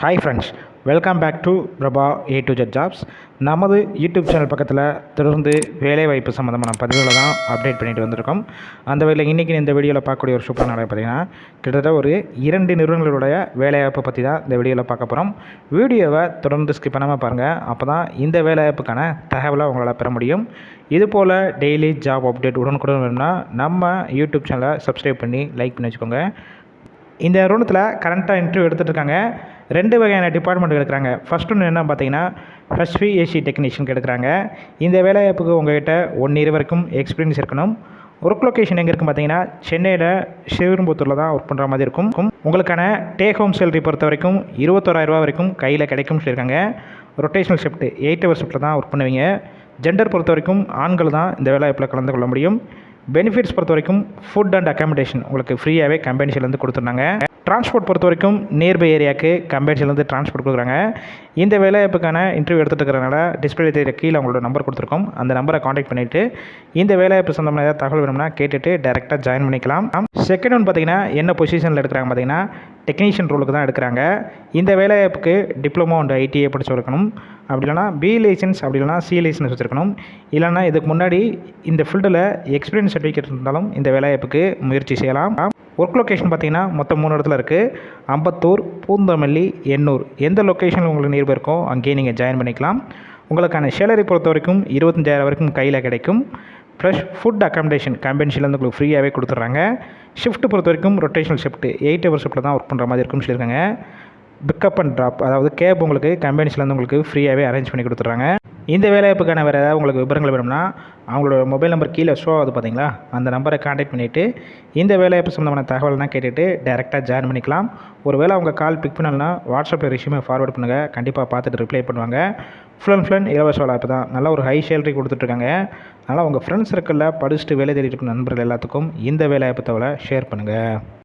Hi friends welcome back to Prabha A to Z jobs நமது YouTube channel பக்கத்தில் தொடர்ந்து வேலைவாய்ப்பு சம்மந்தமான பதிவுகளை தான் அப்டேட் பண்ணிட்டு வந்திருக்கோம். அந்த வகையில் இன்றைக்கி இந்த வீடியோவில் பார்க்கக்கூடிய ஒரு சூப்பரான வேலை பார்த்தீங்கன்னா கிட்டத்தட்ட ஒரு இரண்டு நிறுவனங்களுடைய வேலைவாய்ப்பை பற்றி தான் இந்த வீடியோவில் பார்க்க போகிறோம் வீடியோவை தொடர்ந்து ஸ்கிப் பண்ணாமல் பாருங்கள் அப்போ தான் இந்த வேலைவாய்ப்புக்கான தகவலை உங்களால் பெற முடியும். இதுபோல் டெய்லி ஜாப் அப்டேட் உடனுக்குடன் வேணும்னா நம்ம யூடியூப் சேனலை சப்ஸ்கிரைப் பண்ணி லைக் பண்ணி வச்சுக்கோங்க. இந்த நிறுவனத்தில் கரண்ட்டாக இன்டர்வியூ எடுத்துகிட்டு இருக்காங்க. ரெண்டு வகையான டிபார்ட்மெண்ட் எடுக்கிறாங்க ஃபஸ்ட் ஒன்று என்ன பார்த்தீங்கன்னா ஹெச்பிஏசி டெக்னீஷியன் எடுக்கிறாங்க. இந்த வேலைவாய்ப்புக்கு உங்கள்கிட்ட ஒன் இயர் வரைக்கும் எக்ஸ்பீரியன்ஸ் இருக்கணும். ஒர்க் லொக்கேஷன் எங்கே இருக்கும் பார்த்தீங்கன்னா சென்னையில் ஸ்ரீவிரும்புத்தூரில் தான் ஒர்க் பண்ணுற மாதிரி இருக்கும். உங்களுக்கான டேக் ஹோம் சேலரி பொறுத்த வரைக்கும் இருபத்தோராயிரரூபா வரைக்கும் கையில் கிடைக்கும்னு சொல்லியிருக்காங்க. ரொட்டேஷனல் ஷிஃப்ட் எயிட் ஹவர் ஷிஃப்ட்டில் தான் ஒர்க் பண்ணுவீங்க. ஜெண்டர் பொறுத்த வரைக்கும் ஆண்கள் தான் இந்த வேலைவாய்ப்பில் கலந்து கொள்ள முடியும். பெனிஃபிட்ஸ் பொறுத்த வரைக்கும் ஃபுட் அண்ட் அக்காமடேஷன் உங்களுக்கு ஃப்ரீயாகவே கம்பெனிஸ்லேருந்து கொடுத்துருந்தாங்க. டிரான்ஸ்போர்ட் பொறுத்த வரைக்கும் நியர்பை ஏரியாவுக்கு கம்பெனிஸ்லேருந்து டிரான்ஸ்போர்ட் கொடுக்குறாங்க. இந்த வேலைவாய்ப்புக்கான இன்டர்வியூ எடுத்துகிட்டு இருக்கிறனால டிஸ்பிளே தெரிய கீழே அவங்களோட நம்பர் கொடுத்துருக்கோம். அந்த நம்பரை காண்டாக்ட் பண்ணிவிட்டு இந்த வேலைவாய்ப்பு சொந்தமான ஏதாவது தகவல் வேணும்னா கேட்டுட்டு டேரெக்டாக ஜாயின் பண்ணிக்கலாம். செகண்ட் ஒன் பார்த்தீங்கன்னா என்ன பொசிஷனில் எடுக்கிறாங்க பார்த்தீங்கன்னா டெக்னீஷியன் ரோலுக்கு தான் எடுக்கிறாங்க. இந்த வேலைவாய்ப்புக்கு டிப்ளமோ அண்ட் ஐடிஐ படிச்சு இருக்கணும் அப்படி இல்லைனா பி லைசன்ஸ் அப்படி இல்லைனா சி லைசன்ஸ் வச்சுருக்கணும். இல்லைனா இதுக்கு முன்னாடி இந்த ஃபீல்டில் எக்ஸ்பீரியன்ஸ் சர்டிஃபிகேட் இருந்தாலும் இந்த வேலைவாய்ப்புக்கு முயற்சி செய்யலாம். ஒர்க் லொக்கேஷன் பார்த்தீங்கன்னா மொத்தம் மூணு இடத்துல இருக்குது அம்பத்தூர் பூந்தமல்லி எண்ணூர். எந்த லொக்கேஷனில் உங்களுக்கு நியர்பை இருக்கோ அங்கேயே நீங்கள் ஜாயின் பண்ணிக்கலாம். உங்களுக்கான சேலரி பொறுத்த வரைக்கும் இருபத்தஞ்சாயிரம் வரைக்கும் கையில் கிடைக்கும். ப்ளஸ் ஃபுட் அக்காமடேஷன் கம்பெனிஷிலேருந்து உங்களுக்கு ஃப்ரீயாகவே கொடுத்துட்றாங்க. ஷிஃப்ட் பொறுத்த வரைக்கும் ரொட்டேஷனல் ஷிஃப்ட் எயிட் ஹவர் ஷிஃப்ட்டில் தான் ஒர்க் பண்ணுற மாதிரி இருக்கும்னு சொல்லியிருக்காங்க. பிக்கப் அண்ட் ட்ராப் அதாவது கேப் உங்களுக்கு கம்பெனிஸ்லேருந்து உங்களுக்கு ஃப்ரீயாகவே அரேஞ்ச் பண்ணி கொடுத்துட்றாங்க. இந்த வேலைவாய்ப்புக்கான வேறு ஏதாவது உங்களுக்கு விவரங்கள் வேணும்னா அவங்களோட மொபைல் நம்பர் கீழே ஷோ ஆகுது பார்த்தீங்களா அந்த நம்பரை காண்டாக்ட் பண்ணிவிட்டு இந்த வேலைவாய்ப்பு சம்மந்தமான தகவல்லாம் கேட்டுவிட்டு டேரெக்டாக ஜாயின் பண்ணிக்கலாம். ஒரு வேளை அவங்க கால் பிக் பண்ணலன்னா வாட்ஸ்அப்பில் ரிஷ்யூமே ஃபார்வர்ட் பண்ணுங்கள் கண்டிப்பாக பார்த்துட்டு ரிப்ளை பண்ணுவாங்க. ஃபுல் அண்ட் ஃபுல் இலவச வேலைவாய்ப்பு தான். நல்லா ஒரு ஹை சேலரி கொடுத்துட்ருக்காங்க. அதனால் உங்கள் ஃப்ரெண்ட்ஸ் சர்க்கிளில் படிச்சுட்டு வேலை தேடிட்டு இருக்க நண்பர்கள் எல்லாத்துக்கும் இந்த வேலைவாய்ப்பு தகவலை ஷேர் பண்ணுங்கள்